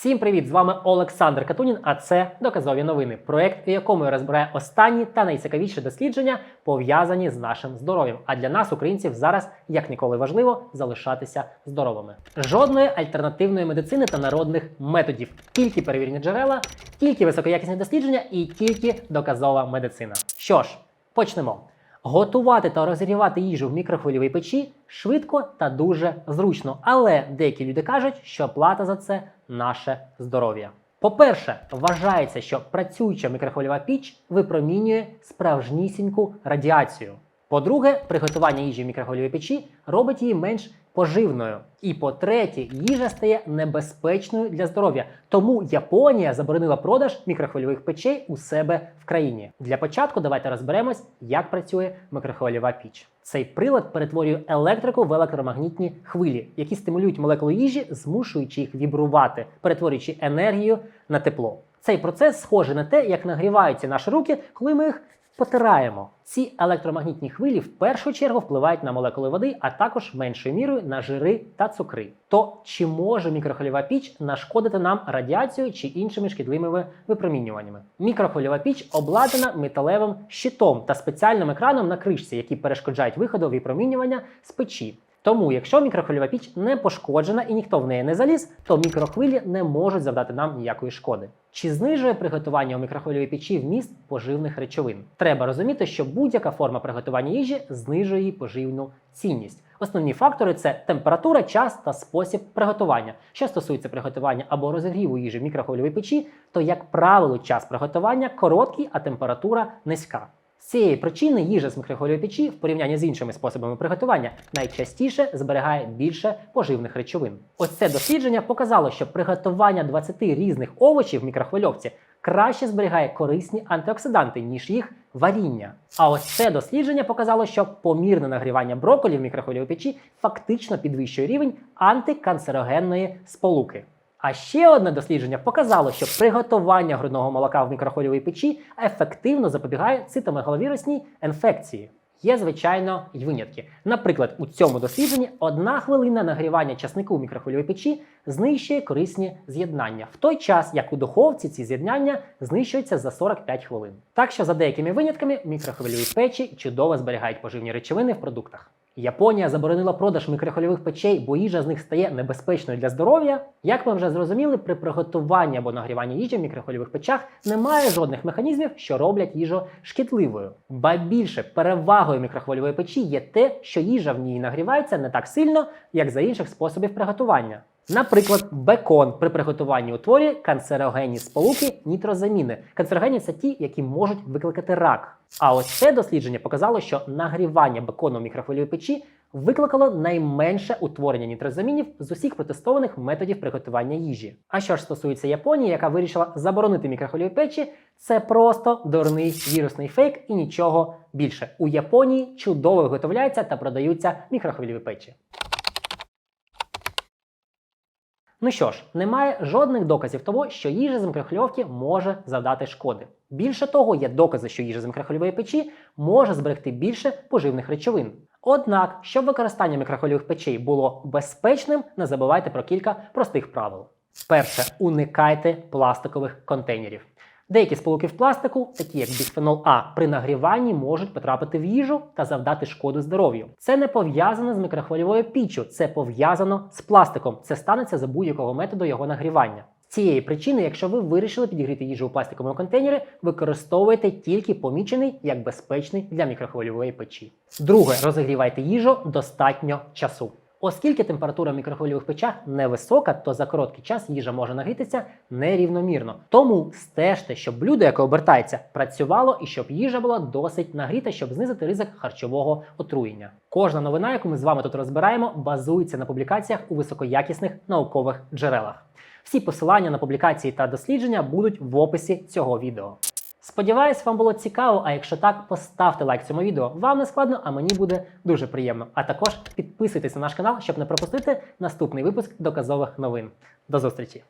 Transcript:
Всім привіт! З вами Олександр Катунін, а це доказові новини. Проект, у якому я розбираю останні та найцікавіші дослідження, пов'язані з нашим здоров'ям. А для нас, українців, зараз як ніколи важливо залишатися здоровими. Жодної альтернативної медицини та народних методів, тільки перевірені джерела, тільки високоякісні дослідження і тільки доказова медицина. Що ж, почнемо. Готувати та розігрівати їжу в мікрохвильовій печі швидко та дуже зручно. Але деякі люди кажуть, що плата за це наше здоров'я. По-перше, вважається, що працююча мікрохвильова піч випромінює справжнісіньку радіацію. По-друге, приготування їжі в мікрохвильовій печі робить її менш поживною. І по-третє, їжа стає небезпечною для здоров'я. Тому Японія заборонила продаж мікрохвильових печей у себе в країні. Для початку давайте розберемось, як працює мікрохвильова піч. Цей прилад перетворює електрику в електромагнітні хвилі, які стимулюють молекули їжі, змушуючи їх вібрувати, перетворюючи енергію на тепло. Цей процес схожий на те, як нагріваються наші руки, коли ми їх потираємо. Ці електромагнітні хвилі в першу чергу впливають на молекули води, а також меншою мірою на жири та цукри. То чи може мікрохвильова піч нашкодити нам радіацією чи іншими шкідливими випромінюваннями? Мікрохвильова піч обладнана металевим щитом та спеціальним екраном на кришці, які перешкоджають виходу випромінювання з печі. Тому, якщо мікрохвильова піч не пошкоджена і ніхто в неї не заліз, то мікрохвилі не можуть завдати нам ніякої шкоди. Чи знижує приготування у мікрохвильовій печі вміст поживних речовин? Треба розуміти, що будь-яка форма приготування їжі знижує її поживну цінність. Основні фактори це температура, час та спосіб приготування. Що стосується приготування або розігріву їжі в мікрохвильовій печі, то, як правило, час приготування короткий, а температура низька. З цієї причини їжа з мікрохвильової в порівнянні з іншими способами приготування найчастіше зберігає більше поживних речовин. Ось це дослідження показало, що приготування 20 різних овочів в мікрохвильовці краще зберігає корисні антиоксиданти, ніж їх варіння. А ось це дослідження показало, що помірне нагрівання брокколі в мікрохвильовій печі фактично підвищує рівень антиканцерогенної сполуки. А ще одне дослідження показало, що приготування грудного молока в мікрохвильовій печі ефективно запобігає цитомегаловірусній інфекції. Є, звичайно, й винятки. Наприклад, у цьому дослідженні одна хвилина нагрівання часнику в мікрохвильовій печі знищує корисні з'єднання, в той час як у духовці ці з'єднання знищуються за 45 хвилин. Так що, за деякими винятками, мікрохвильові печі чудово зберігають поживні речовини в продуктах. Японія заборонила продаж мікрохвильових печей, бо їжа з них стає небезпечною для здоров'я. Як ми вже зрозуміли, при приготуванні або нагріванні їжі в мікрохвильових печах немає жодних механізмів, що роблять їжу шкідливою. Ба більше перевагою мікрохвильової печі є те, що їжа в ній нагрівається не так сильно, як за інших способів приготування. Наприклад, бекон при приготуванні утворює канцерогенні сполуки нітрозаміни. Канцерогенні це ті, які можуть викликати рак. А ось це дослідження показало, що нагрівання бекону в мікрохвильовій печі викликало найменше утворення нітрозамінів з усіх протестованих методів приготування їжі. А що ж стосується Японії, яка вирішила заборонити мікрохвильові печі, це просто дурний вірусний фейк і нічого більше. У Японії чудово виготовляються та продаються мікрохвильові печі. Ну що ж, немає жодних доказів того, що їжа з мікрохвильовки може завдати шкоди. Більше того, є докази, що їжа з мікрохвильової печі може зберегти більше поживних речовин. Однак, щоб використання мікрохвильових печей було безпечним, не забувайте про кілька простих правил. Перше, уникайте пластикових контейнерів. Деякі сполуки в пластику, такі як біспhenol А, при нагріванні можуть потрапити в їжу та завдати шкоду здоров'ю. Це не пов'язано з мікрохвильовою піччю, це пов'язано з пластиком. Це станеться за будь-якого методу його нагрівання. Цієї причини, якщо ви вирішили підігріти їжу у пластиковому контейнері, використовуйте тільки помічений як безпечний для мікрохвильової печі. Друге, розігрівайте їжу достатньо часу. Оскільки температура в мікрохвильових печах невисока, то за короткий час їжа може нагрітися нерівномірно. Тому стежте, щоб блюдо, яке обертається, працювало і щоб їжа була досить нагріта, щоб знизити ризик харчового отруєння. Кожна новина, яку ми з вами тут розбираємо, базується на публікаціях у високоякісних наукових джерелах. Всі посилання на публікації та дослідження будуть в описі цього відео. Сподіваюсь, вам було цікаво. А якщо так, поставте лайк цьому відео. Вам не складно, а мені буде дуже приємно. А також підписуйтесь на наш канал, щоб не пропустити наступний випуск доказових новин. До зустрічі!